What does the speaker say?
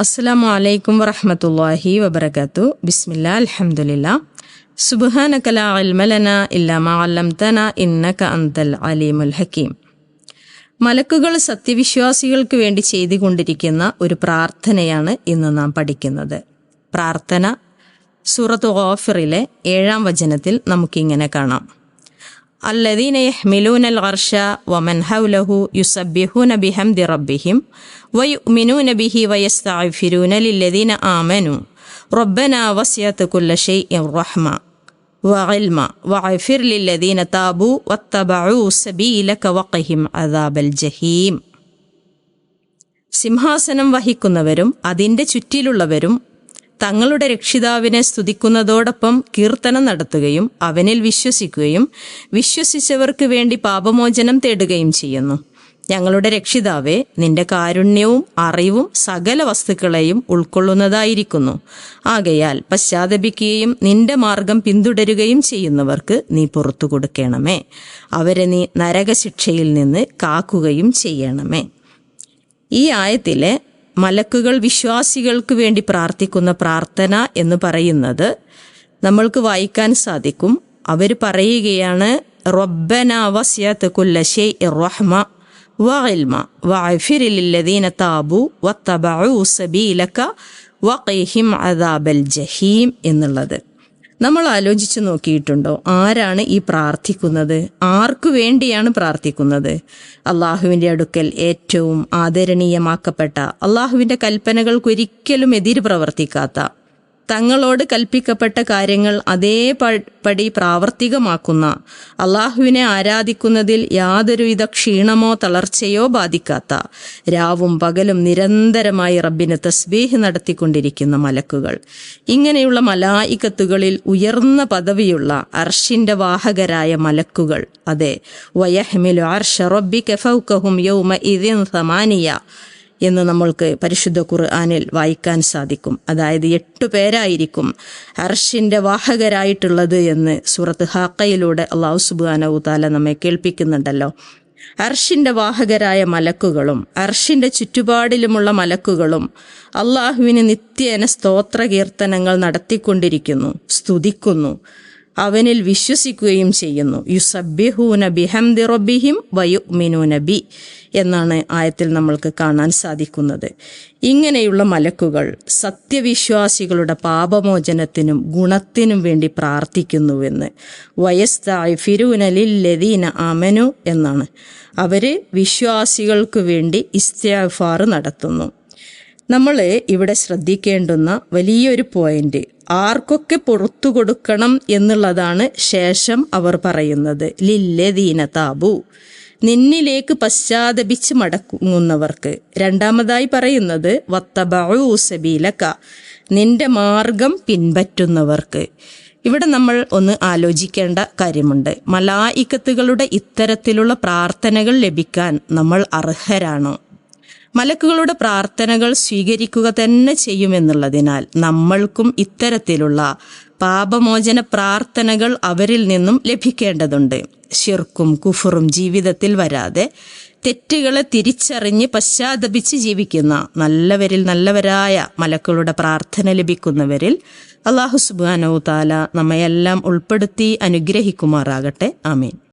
അസ്സാം വലൈക്കും വറഹമത്തല്ലാഹി വബർക്കാത്തു ബിസ്മില്ല അലഹമുല്ല സുബാനക കലാമലന ഇല്ലാമ അല്ലംതന ഇന്നക അന്തൽ അലീമുൽ ഹക്കീം. മലക്കുകൾ സത്യവിശ്വാസികൾക്ക് വേണ്ടി ചെയ്തുകൊണ്ടിരിക്കുന്ന ഒരു പ്രാർത്ഥനയാണ് ഇന്ന് നാം പഠിക്കുന്നത്. പ്രാർത്ഥന സൂറത്ത് ഓഫറിലെ ഏഴാം വചനത്തിൽ നമുക്കിങ്ങനെ കാണാം. الذين يحملون العرش ومن حوله يسبحون بحمد ربهم ويؤمنون به ويستغفرون للذين آمنوا ربنا وسعت كل شيء رحمة وعلما وغفر للذين تابوا واتبعوا سبيلك وقهم عذاب الجحيم സിംഹാസനം വഹിക്കുന്നവരും അതിൻ്റെ ചുറ്റിലുള്ളവരും തങ്ങളുടെ രക്ഷിതാവിനെ സ്തുതിക്കുന്നതോടൊപ്പം കീർത്തനം നടത്തുകയും അവനിൽ വിശ്വസിക്കുകയും വിശ്വസിച്ചവർക്ക് വേണ്ടി പാപമോചനം തേടുകയും ചെയ്യുന്നു. ഞങ്ങളുടെ രക്ഷിതാവെ നിന്റെ കാരുണ്യവും അറിവും സകല വസ്തുക്കളെയും ഉൾക്കൊള്ളുന്നതായിരിക്കുന്നു. ആകയാൽ പശ്ചാത്തപിക്കുകയും നിന്റെ മാർഗം പിന്തുടരുകയും ചെയ്യുന്നവർക്ക് നീ പുറത്തു കൊടുക്കണമേ. അവരെ നീ നരകശിക്ഷയിൽ നിന്ന് കാക്കുകയും ചെയ്യണമേ. ഈ ആയത്തിലെ മലക്കുകൾ വിശ്വാസികൾക്ക് വേണ്ടി പ്രാർത്ഥിക്കുന്ന പ്രാർത്ഥന എന്ന് പറയുന്നത് നമ്മൾക്ക് വായിക്കാൻ സാധിക്കും. അവർ പറയുകയാണ് റബ്ബന വസ്യത്ത് കുല്ലശേ റഹ്മ വഇൽമ വഅഫിരില്ലദീന താബു വത്തബഉ സബീലക വഖിഹിം അദാബൽ ജഹീം എന്നുള്ളത്. നമ്മൾ ആലോചിച്ച് നോക്കിയിട്ടുണ്ടോ? ആരാണ് ഈ പ്രാർത്ഥിക്കുന്നത്? ആർക്കു വേണ്ടിയാണ് പ്രാർത്ഥിക്കുന്നത്? അള്ളാഹുവിന്റെ അടുക്കൽ ഏറ്റവും ആദരണീയമാക്കപ്പെട്ട അള്ളാഹുവിന്റെ കൽപ്പനകൾക്കൊരിക്കലും എതിര് പ്രവർത്തിക്കാത്ത തങ്ങളോട് കൽപ്പിക്കപ്പെട്ട കാര്യങ്ങൾ അതേപടി പ്രാവർത്തികമാക്കുന്ന അള്ളാഹുവിനെ ആരാധിക്കുന്നതിൽ യാതൊരുവിധ ക്ഷീണമോ തളർച്ചയോ ബാധിക്കാത്ത രാവും പകലും നിരന്തരമായി റബ്ബിന് തസ്ബീഹ് നടത്തിക്കൊണ്ടിരിക്കുന്ന മലക്കുകൾ. ഇങ്ങനെയുള്ള മലായിക്കത്തുകളിൽ ഉയർന്ന പദവിയുള്ള അർഷിന്റെ വാഹകരായ മലക്കുകൾ അതെ വയഹ്മിലു അർഷ റബ്ബി കെഫൗക്കഹും യൗമ ഇതിൻ സമാനിയ എന്ന് നമ്മൾക്ക് പരിശുദ്ധ ഖുർആാനിൽ വായിക്കാൻ സാധിക്കും. അതായത് എട്ടു പേരായിരിക്കും അർഷിന്റെ വാഹകരായിട്ടുള്ളത് എന്ന് സൂറത്ത് ഹാക്കയിലൂടെ അള്ളാഹു സുബാനവു താല നമ്മെ കേൾപ്പിക്കുന്നുണ്ടല്ലോ. അർഷിന്റെ വാഹകരായ മലക്കുകളും അർഷിന്റെ ചുറ്റുപാടിലുമുള്ള മലക്കുകളും അള്ളാഹുവിന് നിത്യേന സ്തോത്ര കീർത്തനങ്ങൾ നടത്തിക്കൊണ്ടിരിക്കുന്നു സ്തുതിക്കുന്നു. അവനിൽ വിശ്വസിക്കുകയും ചെയ്യുന്നു. യുസബ്ബിഹൂന ബിഹംദി റബ്ബിഹിം വയുമിനൂന ബി എന്നാണ് ആയത്തിൽ നമ്മൾക്ക് കാണാൻ സാധിക്കുന്നത്. ഇങ്ങനെയുള്ള മലക്കുകൾ സത്യവിശ്വാസികളുടെ പാപമോചനത്തിനും ഗുണത്തിനും വേണ്ടി പ്രാർത്ഥിക്കുന്നുവെന്ന്. വയസ്തായ് ഫിരൂനലില്ലദീന അമനു എന്നാണ്. അവർ വിശ്വാസികൾക്ക് വേണ്ടി ഇസ്തിഫാർ നടത്തുന്നു. നമ്മൾ ഇവിടെ ശ്രദ്ധിക്കേണ്ടുന്ന വലിയൊരു പോയിന്റ് ആർക്കൊക്കെ പുറത്തു കൊടുക്കണം എന്നുള്ളതാണ് ശേഷം അവർ പറയുന്നത്. ലില്ലദീന താബു. നിന്നിലേക്ക് പശ്ചാത്തപിച്ച് മടങ്ങുന്നവർക്ക്. രണ്ടാമതായി പറയുന്നത് വത്തബഊ സബീലക. നിന്റെ മാർഗം പിൻപറ്റുന്നവർക്ക്. ഇവിടെ നമ്മൾ ഒന്ന് ആലോചിക്കേണ്ട കാര്യമുണ്ട്. മലായിക്കത്തുകളുടെ ഇത്തരത്തിലുള്ള പ്രാർത്ഥനകൾ ലഭിക്കാൻ നമ്മൾ അർഹരാണോ? മലക്കുകളുടെ പ്രാർത്ഥനകൾ സ്വീകരിക്കുക തന്നെ ചെയ്യുമെന്നുള്ളതിനാൽ നമ്മൾക്കും ഇത്തരത്തിലുള്ള പാപമോചന പ്രാർത്ഥനകൾ അവരിൽ നിന്നും ലഭിക്കേണ്ടതുണ്ട്. ശിർക്കും കുഫറും ജീവിതത്തിൽ വരാതെ തെറ്റുകളെ തിരിച്ചറിഞ്ഞ് പശ്ചാത്തപിച്ച് ജീവിക്കുന്ന നല്ലവരിൽ നല്ലവരായ മലക്കുകളുടെ പ്രാർത്ഥന ലഭിക്കുന്നവരിൽ അള്ളാഹു സുബാനോ താല നമ്മയെല്ലാം ഉൾപ്പെടുത്തി അനുഗ്രഹിക്കുമാറാകട്ടെ. ആമീൻ.